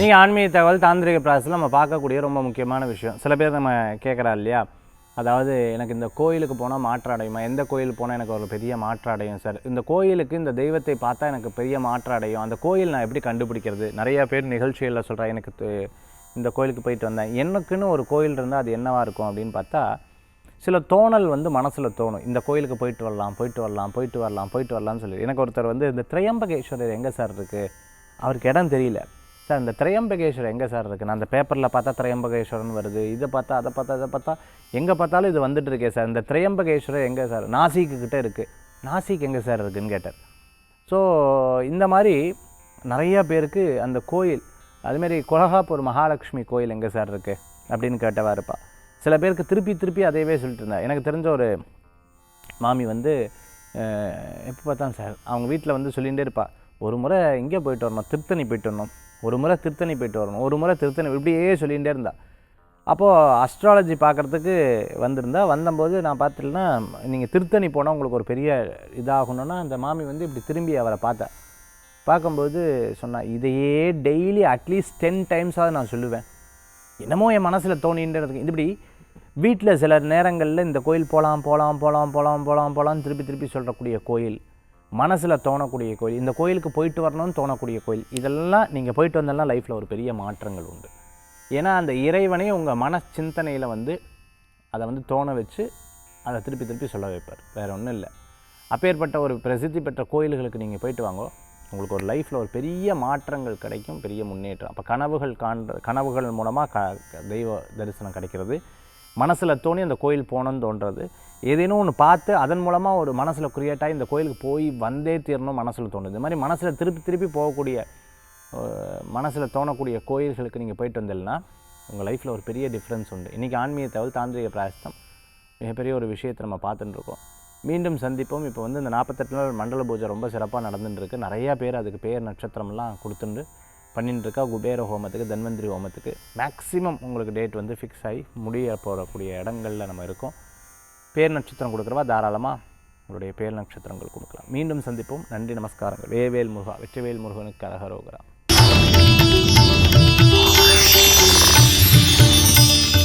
நீங்கள் ஆன்மீக தகவல் தாந்திரிக ப்ராசஸில் நம்ம பார்க்கக்கூடிய ரொம்ப முக்கியமான விஷயம். சில பேர் நம்ம கேட்குறா இல்லையா? அதாவது எனக்கு இந்த கோயிலுக்கு போனால் மாற்றம் அடையுமா? எந்த கோயில் போனால் எனக்கு ஒரு பெரிய மாற்றம் அடையும் சார்? இந்த கோயிலுக்கு இந்த தெய்வத்தை பார்த்தா எனக்கு பெரிய மாற்றம் அடையும். அந்த கோயில் நான் எப்படி கண்டுபிடிக்கிறது? நிறைய பேர் நிகழ்ச்சிகளில் சொல்கிறேன் எனக்கு இந்த கோயிலுக்கு போயிட்டு வந்தேன். எனக்குன்னு ஒரு கோயில் இருந்தால் அது என்னவாக இருக்கும் அப்படின்னு பார்த்தா சில தோணல் வந்து மனசில் தோணும். இந்த கோயிலுக்கு போயிட்டு வரலாம் போயிட்டு வரலாம் போயிட்டு வரலாம் போயிட்டு வரலாம்னு சொல்லி. எனக்கு ஒருத்தர் வந்து இந்த திரையம்பகேஸ்வரர் எங்கே சார் இருக்குது அவருக்கு இடம் தெரியல. சார் இந்த திரையம்பகேஸ்வரர் எங்கே சார் இருக்குது நான் அந்த பேப்பரில் பார்த்தா திரையம்பகேஸ்வரன் வருது இதை பார்த்தா அதை பார்த்தா இதை பார்த்தா எங்கே பார்த்தாலும் இது வந்துட்டு இருக்கே சார். இந்த திரையம்பகேஸ்வரர் எங்கே சார்? நாசிக்கு கிட்டே இருக்குது நாசிக் எங்கே சார் இருக்குதுன்னு கேட்டார். ஸோ இந்த மாதிரி நிறையா பேருக்கு அந்த கோயில் அதுமாரி கொலகாப்பூர் மகாலட்சுமி கோயில் எங்கே சார் இருக்குது அப்படின்னு கேட்டவா இருப்பா. சில பேருக்கு திருப்பி திருப்பி அதையவே சொல்லிட்டு இருந்தா எனக்கு தெரிஞ்ச ஒரு மாமி வந்து எப்போ பார்த்தாலும் சார் அவங்க வீட்டில் வந்து சொல்லிகிட்டே இருப்பா. ஒரு முறை இங்கே போயிட்டு வரணும் திருத்தணி போயிட்டு வரணும். ஒரு முறை திருத்தணி போயிட்டு வரணும். ஒரு முறை திருத்தணி இப்படியே சொல்லிகிட்டே இருந்தா. அப்போது அஸ்ட்ராலஜி பார்க்குறதுக்கு வந்திருந்தா வந்தபோது நான் பார்த்துட்டேன்னா நீங்கள் திருத்தணி போனால் உங்களுக்கு ஒரு பெரிய இதாகணும்னா அந்த மாமி வந்து இப்படி திரும்பி அவரை பார்த்தேன் பார்க்கும்போது சொன்னா இதையே டெய்லி அட்லீஸ்ட் டென் டைம்ஸாவது நான் சொல்லுவேன். என்னமோ என் மனசில் தோணின்றதுக்கு இப்படி வீட்டில் சில நேரங்களில் இந்த கோயில் போகலாம் போகலாம் போகலாம் போகலாம் போகலாம் போகலாம் திருப்பி திருப்பி சொல்லக்கூடிய கோயில் மனசில் தோணக்கூடிய கோயில் இந்த கோயிலுக்கு போயிட்டு வரணும்னு தோணக்கூடிய கோயில் இதெல்லாம் நீங்கள் போயிட்டு வந்தாலும் லைஃப்பில் ஒரு பெரிய மாற்றங்கள் உண்டு. ஏன்னா அந்த இறைவனே உங்கள் மன சிந்தனையில் வந்து அதை வந்து தோண வச்சு அதை திருப்பி திருப்பி சொல்ல வைப்பார். வேறு ஒன்றும் இல்லை. அப்பேற்பட்ட ஒரு பிரசித்தி பெற்ற கோயில்களுக்கு நீங்கள் போயிட்டு வாங்கோ உங்களுக்கு ஒரு லைஃப்பில் ஒரு பெரிய மாற்றங்கள் கிடைக்கும் பெரிய முன்னேற்றம். அப்போ கனவுகள் காண்ற கனவுகள் மூலமாக க க- தெய்வ தரிசனம் கிடைக்கிறது. மனசில் தோணி அந்த கோயில் போகணும்னு தோன்றது. ஏதேனும் ஒன்று பார்த்து அதன் மூலமாக ஒரு மனசில் கிரியேட்டாகி இந்த கோயிலுக்கு போய் வந்தே தீரணும் மனசில் தோணுது. இது மாதிரி மனசில் திருப்பி திருப்பி போகக்கூடிய மனசில் தோணக்கூடிய கோயில்களுக்கு நீங்கள் போயிட்டு வந்தீங்கன்னா உங்கள் லைஃப்பில் ஒரு பெரிய டிஃப்ரென்ஸ் உண்டு. இன்றைக்கி ஆன்மீக தகவல் தாந்திரிக பிராயஸ்தம் மிகப்பெரிய ஒரு விஷயத்தை நம்ம பார்த்துட்டுருக்கோம் மீண்டும் சந்திப்போம். இப்போ வந்து இந்த நாற்பத்தெட்டு நாள் மண்டல பூஜை ரொம்ப சிறப்பாக நடந்துட்டுருக்கு நிறையா பேர் அதுக்கு பேர் நட்சத்திரம்லாம் கொடுத்துட்டு பண்ணிட்டுருக்கா குபேர ஹோமத்துக்கு தன்வந்திரி ஹோமத்துக்கு. மேக்ஸிமம் உங்களுக்கு டேட் வந்து ஃபிக்ஸ் ஆகி முடிய போடக்கூடிய இடங்களில் நம்ம இருக்கோம். பேர் நட்சத்திரம் கொடுக்குறவா? தாராளமாக உங்களுடைய பேர் நட்சத்திரங்கள் கொடுக்கலாம். மீண்டும் சந்திப்போம். நன்றி நமஸ்காரங்கள். வேவேல் முருகா வெற்றிவேல் முருகனுக்கு அழகரோகிறான்